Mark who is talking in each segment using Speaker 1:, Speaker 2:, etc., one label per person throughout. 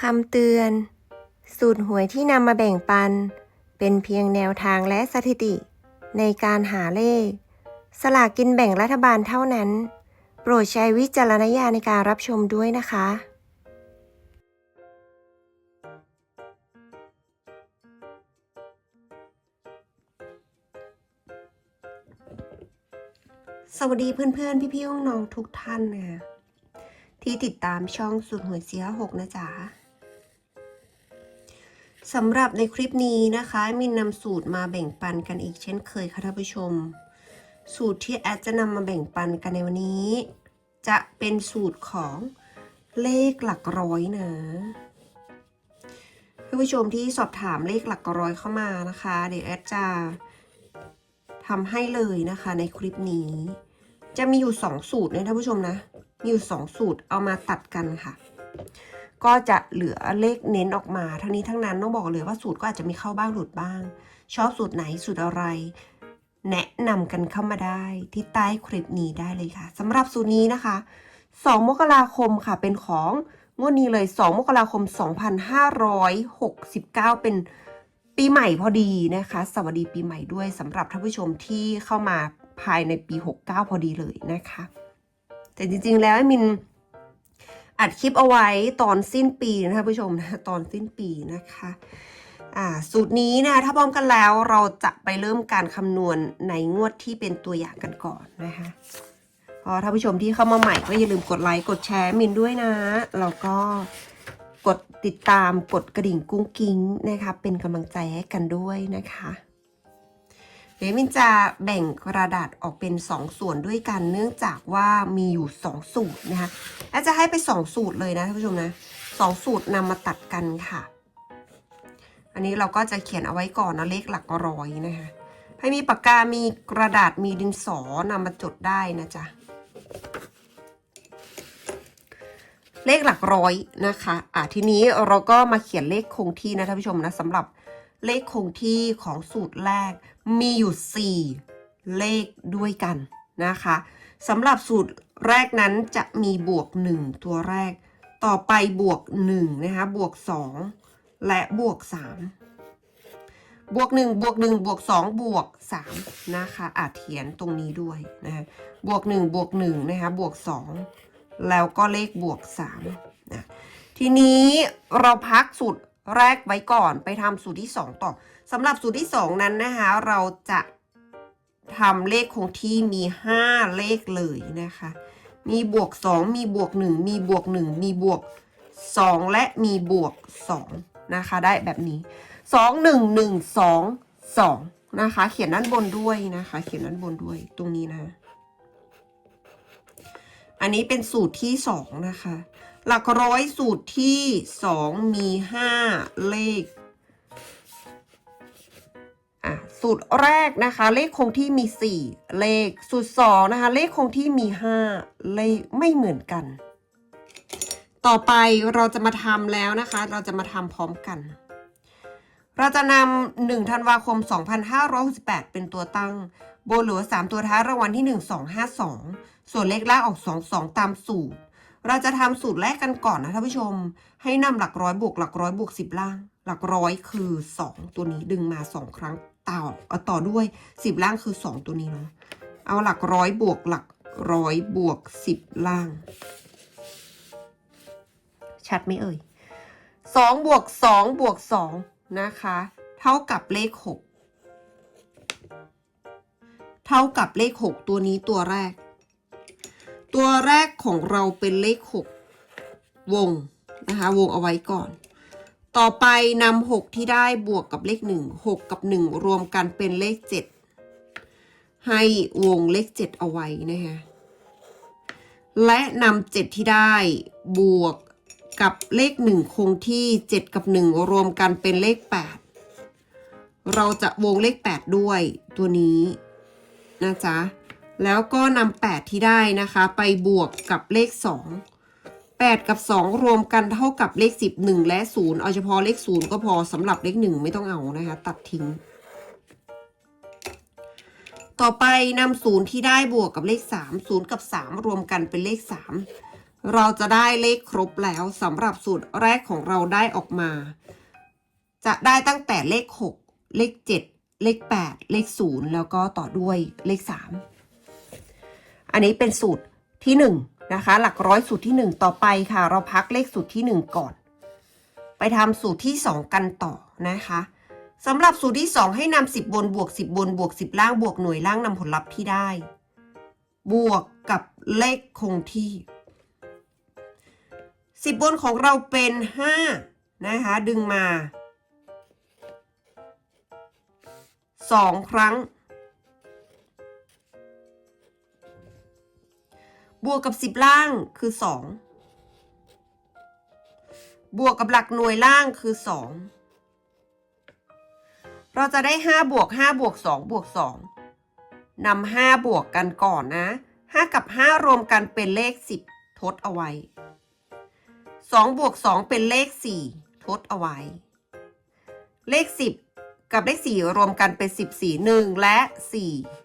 Speaker 1: คำเตือน สูตรหวยที่นำมาแบ่งปัน เป็นเพียงแนวทางและสถิติ ในการหาเลข สลากกินแบ่งรัฐบาลเท่านั้น โปรดใช้วิจารณญาณในการรับชมด้วยนะคะ สวัสดีเพื่อนๆ พี่ๆน้องๆทุกท่านนะที่ติดตามช่องสุดหวยเสียหกนะจ๊ะ สำหรับในคลิปนี้นะคะ มินนำสูตรมาแบ่งปันกันอีกเช่นเคยค่ะท่านผู้ชม สูตรที่แอดจะนำมาแบ่งปันกันในวันนี้ จะเป็นสูตรของเลขหลักร้อยนะท่านผู้ชมที่สอบถามเลขหลักร้อยเข้ามานะคะ เดี๋ยวแอดจะทำให้เลยนะคะในคลิปนี้ จะมีอยู่ 2 สูตรนะท่านผู้ชมนะ มีอยู่ 2 สูตรเอามาตัดกันค่ะ ก็จะเหลือเลขเน้นออกมา ทั้งนี้ทั้งนั้นต้องบอกเลยว่าสูตรก็อาจจะมีเข้าบ้างหลุดบ้าง ชอบสูตรไหนสูตรอะไร แนะนำกันเข้ามาได้ที่ใต้คลิปนี้ได้เลยค่ะสำหรับสูตรนี้นะคะ 2 มกราคมค่ะเป็นของงวดนี้เลย 2 มกราคม 2569 เป็นปีใหม่พอดีนะคะ สวัสดีปีใหม่ด้วยสำหรับท่านผู้ชมที่เข้ามาภายในปี 69 พอดีเลยนะคะ แต่จริงๆแล้วมิน อัดคลิปเอาไว้ตอนสิ้นปีนะคะผู้ชมนะตอนสิ้นปีนะคะอ่าสูตรนี้นะถ้าพร้อมกันแล้วเราจะไปเริ่มการคำนวณในงวดที่เป็นตัวอย่างกันก่อนนะคะพอท่านผู้ชมที่เข้ามาใหม่ก็อย่าลืมกดไลค์กดแชร์มินด้วยนะแล้วก็กดติดตามกดกระดิ่งกุ้งกิ้งนะคะเป็นกำลังใจให้กันด้วยนะคะ ดี๋ยวมินจะแบ่งกระดาษออกเป็น 2 ส่วนด้วยกัน เนื่องจากว่ามีอยู่ 2 สูตรนะคะและจะให้ไป 2 สูตรเลยนะท่านผู้ชมนะสองสูตรนำมาตัดกันค่ะ อันนี้เราก็จะเขียนเอาไว้ก่อนนะเลขหลักร้อยนะคะให้มีปากกา มีกระดาษมีดินสอนำมาจดได้นะจ๊ะเลขหลักร้อยนะคะ อะทีนี้เราก็มาเขียนเลขคงที่นะท่านผู้ชมนะสำหรับ เลขคงที่ของสูตรแรกมีอยู่ 4 เลขด้วยกันนะคะสำหรับสูตรแรกนั้นจะมีบวก 1 ตัวแรก ต่อไปบวก1นะคะบวก 2 และบวก 3 บวก 1 บวก 1 บวก 2 บวก 3 นะคะอาจเขียนตรงนี้ด้วยนะะบวก 1 บวก1นะคะบวก 2 แล้วก็เลขบวก3นะทีนี้เราพักสูตร แรกไว้ก่อนไปทำสูตรที่ 2 ต่อสำหรับสูตรที่ 2 นั้นนะคะ เราจะทำเลขคงที่มี 5 เลขเลยนะคะ มีบวก 2 มีบวก 1 มีบวก 1 มีบวก 2 และมีบวก 2 นะคะ ได้แบบนี้ 2 1 1 2 2 นะคะ เขียนด้านบนด้วยนะคะ เขียนด้านบนด้วยตรงนี้นะ อันนี้เป็นสูตรที่ 2 นะคะ หลักร้อยสูตรที่2มี5เลขอะสูตรแรกนะคะ เลขคงที่มี4เลขสูตร2นะคะ เลขคงที่มี5เลขไม่เหมือนกัน ต่อไปเราจะมาทำแล้วนะคะ เราจะมาทำพร้อมกัน เราจะนำ1ธันวาคม 2568 เป็นตัวตั้งโบหลือ3ตัวท้ายรางวัลที่ 1252 ส่วนเลขล่างออก 22 ตามสูตร เราจะทำสูตรแรกกันก่อนนะท่านผู้ชม ให้นำหลักร้อยบวกหลักร้อยบวก10ล่าง หลักร้อยคือ 2 ตัวนี้ดึงมา 2 ครั้งต่อเอาต่อด้วย 10 ล่างคือ 2 ตัวนี้เนาะเอาหลักร้อยบวกหลักร้อยบวก 10 ล่าง ชัดไหมเอ่ย2บวก2บวก2นะคะ เท่ากับเลข 6 เท่ากับเลข 6 ตัวนี้ตัวแรก ตัวแรกของเราเป็นเลข 6 วงนะคะ วงเอาไว้ก่อน ต่อไปนำ6ที่ได้บวกกับเลข 1 6 กับ 1 รวมกันเป็นเลข 7 ให้วงเลข 7 เอาไว้นะคะและนำ7ที่ได้บวกกับเลข1คงที่7กับ1รวมกันเป็นเลข8เราจะวงเลข8ด้วยตัวนี้นะจ๊ะ แล้วก็นำ8ที่ได้นะคะ ไปบวกกับเลข 2 8 กับ 2 รวมกันเท่ากับเลข 10 1 และ 0 เอาเฉพาะเลข 0 ก็พอสำหรับเลข 1 ไม่ต้องเอานะคะ ตัดทิ้ง ต่อไปนำ0ที่ได้บวกกับเลข 3 0 กับ 3 รวมกันเป็นเลข 3 เราจะได้เลขครบแล้วสำหรับสูตรแรกของเราได้ออกมา จะได้ตั้งแต่เลข 6 เลข 7 เลข 8 เลข 0 แล้วก็ต่อด้วยเลข 3 อันนี้เป็นสูตรที่1นะคะหลักร้อยสูตรที่ 1 ต่อไปค่ะ เราพักเลขสูตรที่ 1 ก่อน ไปทำสูตรที่ 2 กันต่อนะคะสำหรับสูตรที่ 2 ให้นำ10 บนบวก 10 บนบวก 10 ล่างบวกหน่วยล่างนำผลลัพธ์ที่ได้ บวกกับเลขคงที่ 10 บนของเราเป็น 5 นะคะ ดึงมา 2 ครั้ง บวกกับ10ล่างคือ2บวกกับหลักหน่วยล่างคือ2เราจะได้5บวก5บวก2บวก2นำ5บวกกันก่อนนะ5กับ5รวมกันเป็นเลข10ทดเอาไว้2บวก2เป็นเลข4ทดเอาไว้ เลข10กับเลข4รวมกันเป็น10 4 1และ4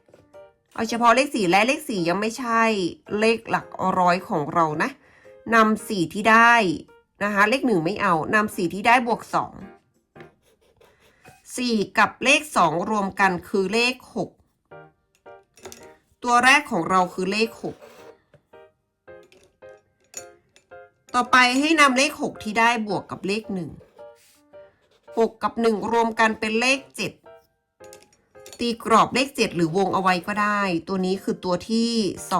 Speaker 1: เอาเฉพาะเลข4และเลข4ยังไม่ใช่เลขหลักร้อยของเรานะนำ4ที่ได้นะคะเลข1ไม่เอานำ4ที่ได้บวก2 4กับเลข2รวมกันคือเลข6ตัวแรกของเราคือเลข6ต่อไปให้นำเลข6ที่ได้บวกกับเลข1 6กับ1รวมกันเป็นเลข7 ตีกรอบเลข 7 หรือวงเอาไว้ก็ได้ ตัวนี้คือตัวที่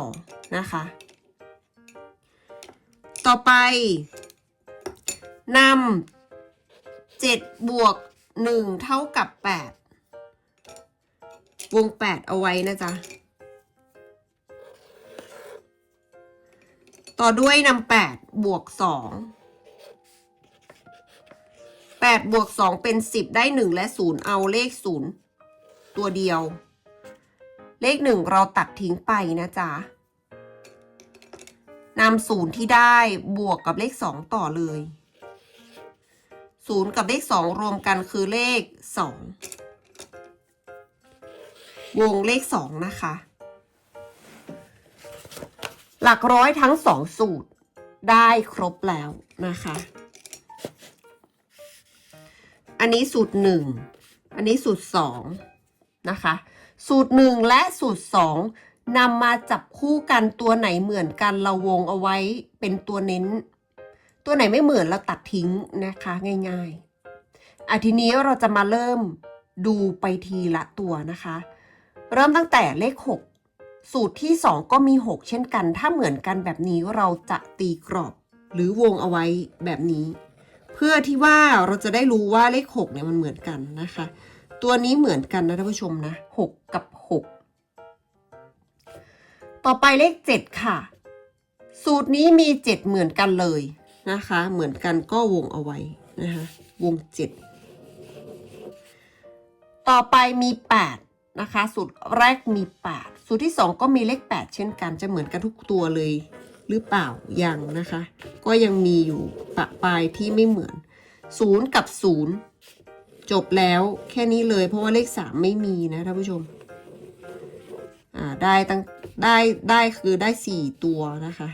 Speaker 1: 2 นะคะ ต่อไปนำ7บวก 1 เท่ากับ 8 วง 8 เอาไว้นะจ๊ะ ต่อด้วยนำแปดบวกสองแปดบวกสองเป็นสิบได้หนึ่งและศูนย์เอาเลขศูนย์ ตัวเดียว เลขหนึ่งเราตัดทิ้งไปนะจ๊ะนำศูนย์ที่ได้บวกกับเลขสองต่อเลยศูนย์กับเลขสองรวมกันคือเลขสองวงเลขสองนะคะ หลักร้อยทั้งสองสูตรได้ครบแล้วนะคะ อันนี้สูตรหนึ่งอันนี้สูตรสอง นะคะ สูตรหนึ่งและสูตรสองนำมาจับคู่กันตัวไหนเหมือนกันเราวงเอาไว้เป็นตัวเน้น ตัวไหนไม่เหมือนเราตัดทิ้งนะคะง่ายๆอะทีนี้เราจะมาเริ่มดูไปทีละตัวนะคะ เริ่มตั้งแต่เลข 6 สูตรที่ 2 ก็มี 6 เช่นกัน ถ้าเหมือนกันแบบนี้เราจะตีกรอบหรือวงเอาไว้แบบนี้ เพื่อที่ว่าเราจะได้รู้ว่าเลข 6 เนี่ยมันเหมือนกันนะคะ ตัวนี้เหมือนกันนะท่านผู้ชมนะ6กับ6ต่อไปเลข7ค่ะ สูตรนี้มี7เหมือนกันเลยนะคะ เหมือนกันก็วงเอาไว้นะคะวง7ต่อไปมี8นะคะสูตรแรกมี8สูตรที่2ก็มีเลข8เช่นกันจะเหมือนกันทุกตัวเลยหรือเปล่ายังนะคะ ก็ยังมีอยู่ปะปลายที่ไม่เหมือน0กับ0 จบแล้วแค่นี้เลยเพราะว่าเลข3ไม่มีนะท่านผู้ชม อ่าได้ตั้งได้ได้คือได้4ตัวนะคะ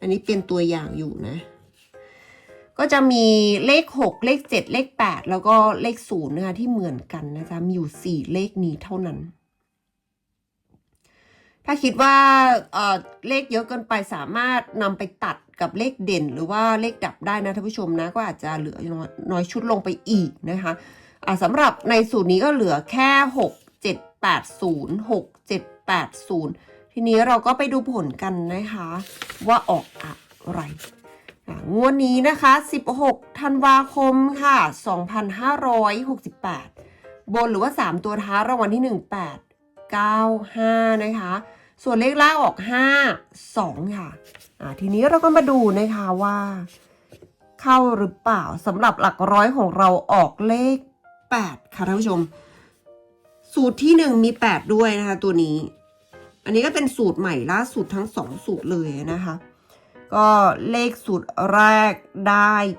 Speaker 1: อันนี้เป็นตัวอย่างอยู่นะ ก็จะมีเลข6เลข7เลข8แล้วก็เลข0นะคะที่เหมือนกันนะจ๊ะมีอยู่4เลขนี้เท่านั้น ถ้าคิดว่าเอ่อเลขเยอะเกินไปสามารถนำไปตัด กับเลขเด่นหรือว่าเลขดับได้นะท่านผู้ชมนะก็อาจจะเหลือน้อยชุดลงไปอีกนะคะสำหรับในสูตรนี้ก็เหลือแค่ 6 7 8 0 6 7 8 0 ทีนี้เราก็ไปดูผลกันนะคะ ว่าออกอะไรงวดนี้นะคะ 16 ธันวาคมค่ะ 2568 บนหรือว่า 3 ตัวท้ายรางวัลที่ 18 95 นะคะ ส่วนเลขล่างออก5 2ค่ะอะทีนี้เราก็มาดูนะคะว่า เข้าหรือเปล่าสำหรับหลักร้อยของเราออกเลข8ค่ะท่านผู้ชม สูตรที่1มี8ด้วยนะคะตัวนี้ อันนี้ก็เป็นสูตรใหม่ล่าสุดทั้ง2สูตรเลยนะคะ ก็เลขสูตรแรกได้8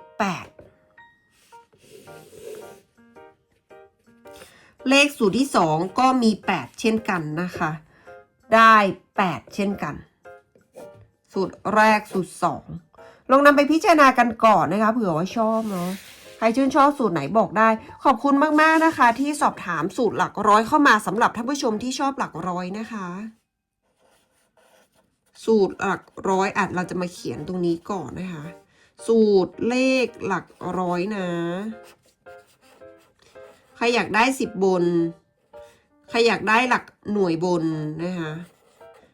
Speaker 1: เลขสูตรที่ 2 ก็มี 8 เช่นกันนะคะ ได้ 8 เช่นกัน สูตรแรกสูตรสองลองนำไปพิจารณากันก่อนนะคะเผื่อว่าชอบเนาะใครชื่นชอบสูตรไหนบอกได้ ขอบคุณมาก ๆ นะคะ ที่สอบถามสูตรหลักร้อยเข้ามาสำหรับท่านผู้ชมที่ชอบหลักร้อยนะคะ สูตรหลักร้อยอาจเราจะมาเขียนตรงนี้ก่อนนะคะ สูตรเลขหลักร้อยนะ ใครอยากได้สิบบน ใครอยากได้หลักหน่วยบนนะคะ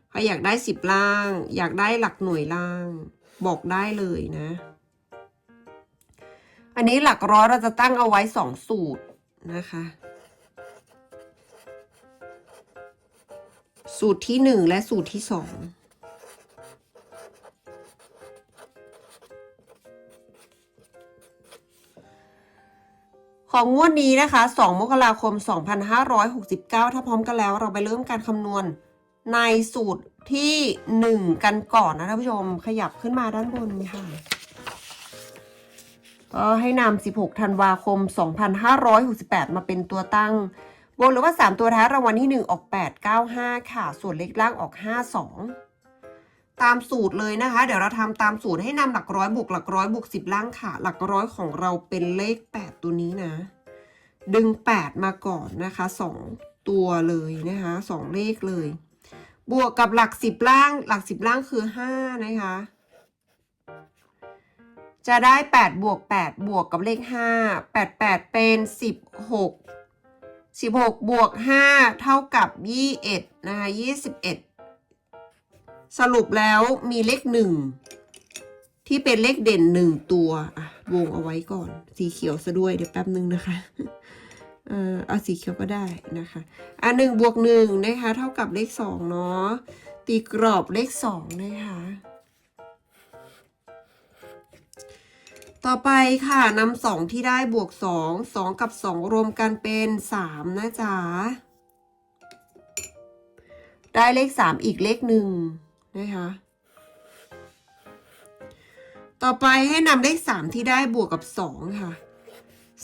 Speaker 1: ใครอยากได้สิบล่าง อยากได้หลักหน่วยล่าง บอกได้เลยนะ อันนี้หลักร้อยเราจะตั้งเอาไว้สองสูตรนะคะ สูตรที่หนึ่งและสูตรที่สอง ของงวดนี้นะคะ 2 มกราคม 2569 ถ้าพร้อมกันแล้ว เราไปเริ่มการคำนวณในสูตรที่ 1 กันก่อนนะท่านผู้ชม ขยับขึ้นมาด้านบนค่ะก็ให้นำ 16 ธันวาคม 2568 มาเป็นตัวตั้ง บนหรือว่า 3 ตัวท้ายรางวัลที่ 1 ออก 895 ค่ะ ส่วนเลขล่างออก 52 ตามสูตรเลยนะคะ เดี๋ยวเราทำตามสูตรให้นำหลักร้อยบวกหลักร้อยบวก10ล่างค่ะ หลักร้อยของเราเป็นเลข8ตัวนี้นะ ดึง8มาก่อนนะคะ2ตัวเลยนะคะ2เลขเลย บวกกับหลัก10ล่าง หลัก10ล่างคือ5นะคะ จะได้8บวก8บวกกับเลข5 8 8เป็น16 16บวก5เท่ากับ21นะคะ21ส สรุปแล้วมีเลข1ที่เป็นเลขเด่น1ตัวอะวงเอาไว้ก่อน สีเขียวซะด้วยเดี๋ยวแป๊บนึงนะคะเออเอาสีเขียวก็ได้นะคะ อะหนึ่งบวกหนึ่งนะคะ เท่ากับเลขสองเนาะตีกรอบเลขสองนะคะต่อไปค่ะนำสองที่ได้บวกสองสองกับสองรวมกันเป็นสามนะจ๊ะได้เลขสามอีกเลขหนึ่ง นะคะ ต่อไปให้นำเลขสามที่ได้บวกกับสองค่ะ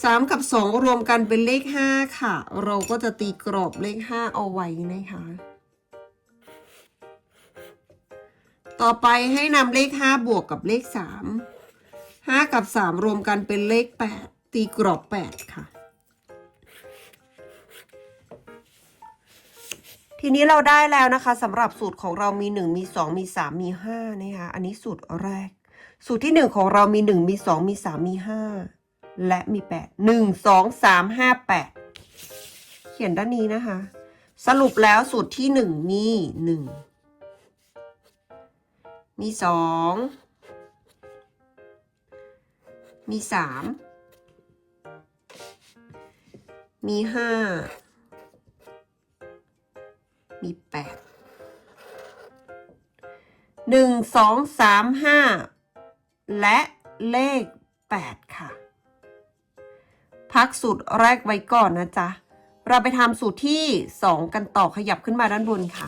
Speaker 1: สามกับสองรวมกันเป็นเลขห้าค่ะ เราก็จะตีกรอบเลขห้าเอาไว้นะคะ ต่อไปให้นำเลขห้าบวกกับเลขสามห้ากับสามรวมกันเป็นเลขแปดตีกรอบแปดค่ะ ทีนี้เราได้แล้วนะคะสำหรับสูตรของเรามี 1 มี 2 มี 3 มี5นะคะอันนี้สูตรแรก สูตรที่ 1 ของเรามี 1 มี 2 มี 3 มี 5 และมี 8 1 2 3 5 8 เขียนด้านนี้นะคะ สรุปแล้วสูตรที่ 1 มี 1 มี 2 มี 3 มี 5 มีแปดหนึ่งสองสามห้าและเลขแปดค่ะ พักสูตรแรกไว้ก่อนนะจ๊ะ เราไปทำสูตรที่สองกันต่อขยับขึ้นมาด้านบนค่ะ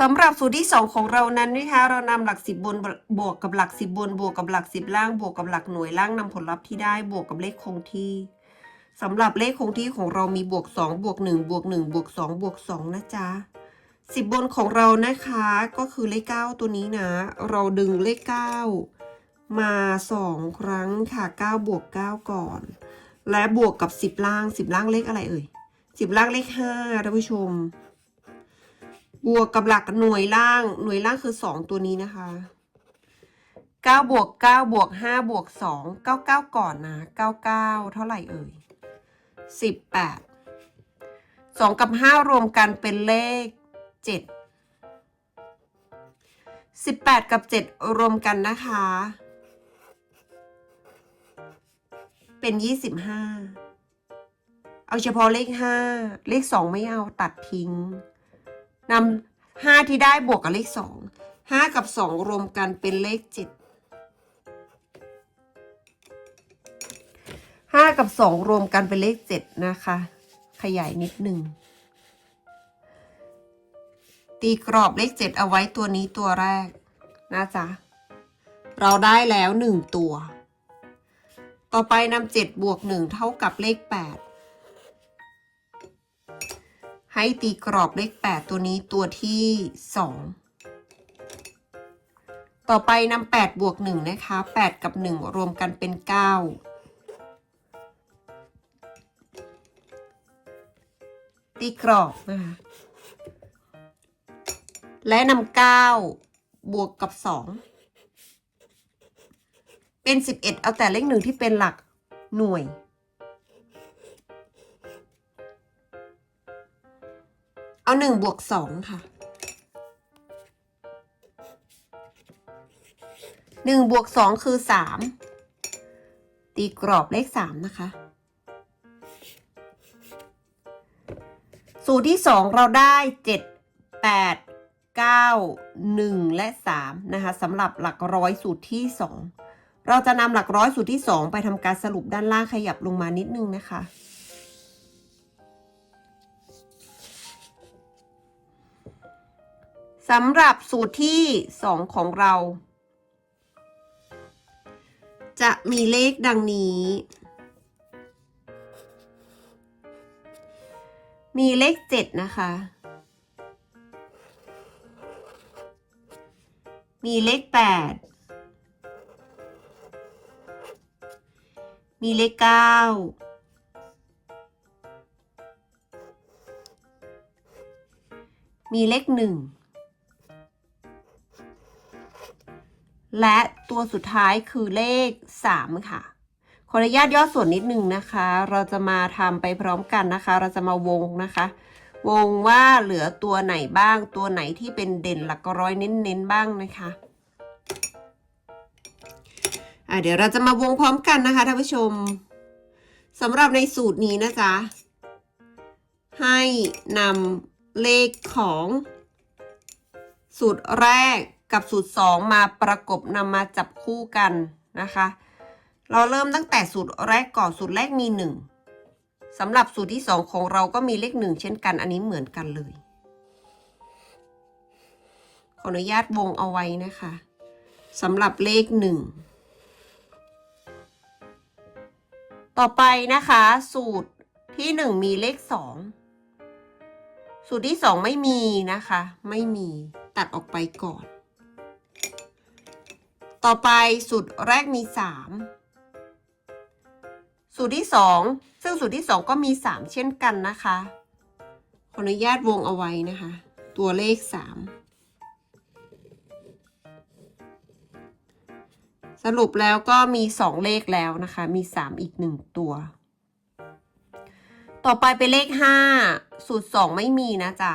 Speaker 1: สำหรับสูตรที่ 2 ของเรานั้นนะคะเรานำหลักสิบบนบวกกับหลักสิบบนบวกกับหลักสิบล่างบวกกับหลักหน่วยล่างนำผลลัพธ์ที่ได้บวกกับเลขคงที่ สำหรับเลขคงที่ของเรามีบวก2บวก1บวก1บวก2บวก2นะจ๊ะสิบบนของเรานะคะก็คือเลข 9 ตัวนี้นะ เราดึงเลข 9 มา 2 ครั้งค่ะ 9 บวก 9 ก่อน และบวกกับ 10 ล่าง 10 ล่างเลขอะไรเอ่ย 10 ล่างเลข5ท่านผู้ชม บวกกับหลักหน่วยล่างหน่วยล่างคือ 2 ตัวนี้นะคะ 9 บวก 9 บวก 5 บวก 2 99 ก่อนนะ 99 เท่าไหร่เอ่ย 18 2 กับ 5 รวมกันเป็นเลข 7 18 กับ 7 รวมกันนะคะ เป็น 25 เอาเฉพาะเลข 5 เลข 2 ไม่เอาตัดทิ้งนำ5ที่ได้บวกกับเลข 2 5 กับ 2 รวมกันเป็นเลข 7 ห้ากับสองรวมกันเป็นเลขเจ็ดนะคะ ขยายนิดหนึ่ง ตีกรอบเลขเจ็ดเอาไว้ตัวนี้ตัวแรกนะจ๊ะ เราได้แล้วหนึ่งตัว ต่อไปนำเจ็ดบวกหนึ่งเท่ากับเลขแปดให้ตีกรอบเลข8ตัวนี้ตัวที่2ต่อไปนำ8บวก1นะคะ 8 กับ 1 รวมกันเป็น 9 ตีกรอบนะคะและนำ9บวกกับ2เป็น11เอาแต่เลขหนึ่งที่เป็นหลักหน่วย เอาหนึ่งบวกสองค่ะหนึ่งบวกสองคือสามตีกรอบเลขสามนะคะ สูตรที่สองเราได้เจ็ดแปดเก้าหนึ่งและสามนะคะสำหรับหลักร้อยสูตรที่สองเราจะนำหลักร้อยสูตรที่สองไปทำการสรุปด้านล่างขยับลงมานิดนึงนะคะสำหรับสูตรที่ 2 ของเรา จะมีเลขดังนี้ มีเลข7นะคะ มีเลข8มีเลข9มีเลข1และตัวสุดท้ายคือเลข3ค่ะ ขออนุญาตย่อส่วนนิดนึงนะคะ เราจะมาทำไปพร้อมกันนะคะ เราจะมาวงนะคะ วงว่าเหลือตัวไหนบ้าง ตัวไหนที่เป็นเด่นหลักร้อยเน้นๆบ้างนะคะอะเดี๋ยวเราจะมาวงพร้อมกันนะคะท่านผู้ชมสำหรับในสูตรนี้นะจ๊ะให้นำเลขของสูตรแรกกับสูตร 2 มาประกบนำมาจับคู่กันนะคะ เราเริ่มตั้งแต่สูตรแรกก่อนสูตรแรกมี 1สำหรับสูตรที่ 2 ของเราก็มีเลข 1 เช่นกัน อันนี้เหมือนกันเลย ขออนุญาตวงเอาไว้นะคะสำหรับเลข 1 ต่อไปนะคะ สูตรที่ 1 มีเลข 2 สูตรที่ 2 ไม่มีนะคะ ไม่มีตัดออกไปก่อน ต่อไปสูตรแรกมี 3 สูตรที่ 2 ซึ่งสูตรที่ 2 ก็มี 3 เช่นกันนะคะ ขออนุญาตวงเอาไว้นะคะ ตัวเลข 3 สรุปแล้วก็มี 2 เลขแล้วนะคะ มี 3 อีก 1 ตัว ต่อไปเป็นเลข 5 สูตร 2 ไม่มีนะจ๊ะ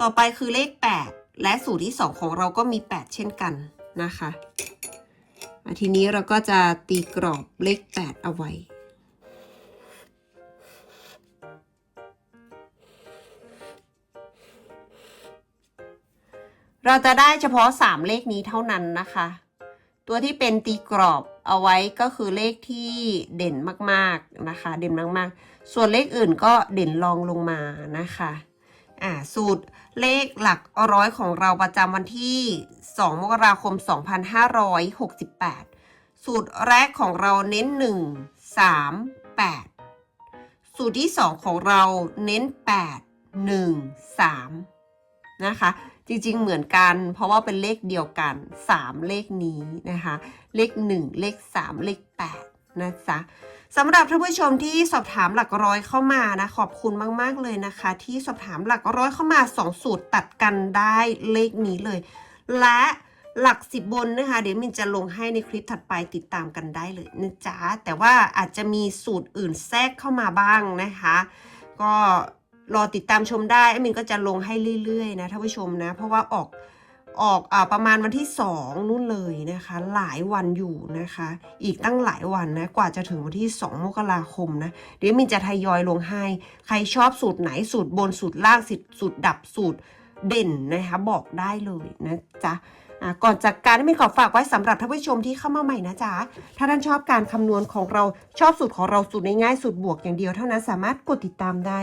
Speaker 1: ต่อไปคือเลข 8 และสูตรที่ 2 ของเราก็มี 8 เช่นกันนะคะอะ ทีนี้เราก็จะตีกรอบเลข 8 เอาไว้ เราจะได้เฉพาะ 3 เลขนี้เท่านั้นนะคะ ตัวที่เป็นตีกรอบเอาไว้ก็คือเลขที่เด่นมากๆนะคะ เด่นมากๆ ส่วนเลขอื่นก็เด่นรองลงมานะคะ อ่าสูตร เลขหลักร้อยของเราประจำวันที่ 2 มกราคม 2568 สูตรแรกของเราเน้น 1 3 8 สูตรที่ 2 ของเราเน้น 8 1 3 นะคะ จริงๆเหมือนกัน เพราะว่าเป็นเลขเดียวกัน 3 เลขนี้นะคะ เลข 1 เลข 3 เลข 8 นะจ๊ะ สำหรับท่านผู้ชมที่สอบถามหลักร้อยเข้ามานะขอบคุณมาก ๆ เลยนะคะ ที่สอบถามหลักร้อยเข้ามา 2 สูตรตัดกันได้เลขนี้เลย และหลักสิบบนนะคะ เดี๋ยวมินจะลงให้ในคลิปถัดไปติดตามกันได้เลยนะจ๊ะแต่ว่าอาจจะมีสูตรอื่นแทรกเข้ามาบ้างนะคะ ก็รอติดตามชมได้แอดมินก็จะลงให้เรื่อยๆนะท่านผู้ชมนะ เพราะว่าออก ออกอประมาณวันที่ 2นู่นเลยนะคะ หลายวันอยู่นะคะ อีกตั้งหลายวันนะ กว่าจะถึงวันที่ 2 มกราคมนะ เดี๋ยวมินจะทยอยลงให้ ใครชอบสูตรไหนสูตรบนสูตรล่างสูตรดับสูตรเด่นนะคะ บอกได้เลยนะจ๊ะก่อนจากการมินขอฝากไว้สำหรับท่านผู้ชมที่เข้ามาใหม่นะจ๊ะ ถ้าท่านชอบการคำนวณของเราชอบสูตรของเราสูตรง่ายๆสูตรบวกอย่างเดียวเท่านั้นสามารถกดติดตามได้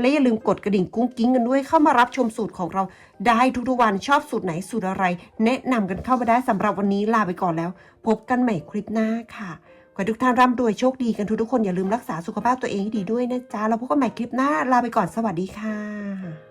Speaker 1: และอย่าลืมกดกระดิ่งกุ้งกิ้งกันด้วยเข้ามารับชมสูตรของเรา ได้ทุกๆวันชอบสูตรไหนสูตรอะไร แนะนำกันเข้ามาได้สำหรับวันนี้ลาไปก่อนแล้ว พบกันใหม่คลิปหน้าค่ะขอให้ทุกท่านร่ำรวยโชคดีกันทุกๆคนอย่าลืมรักษาสุขภาพตัวเองให้ดีด้วยนะจ๊ะเราพบกันใหม่คลิปหน้าลาไปก่อนสวัสดีค่ะ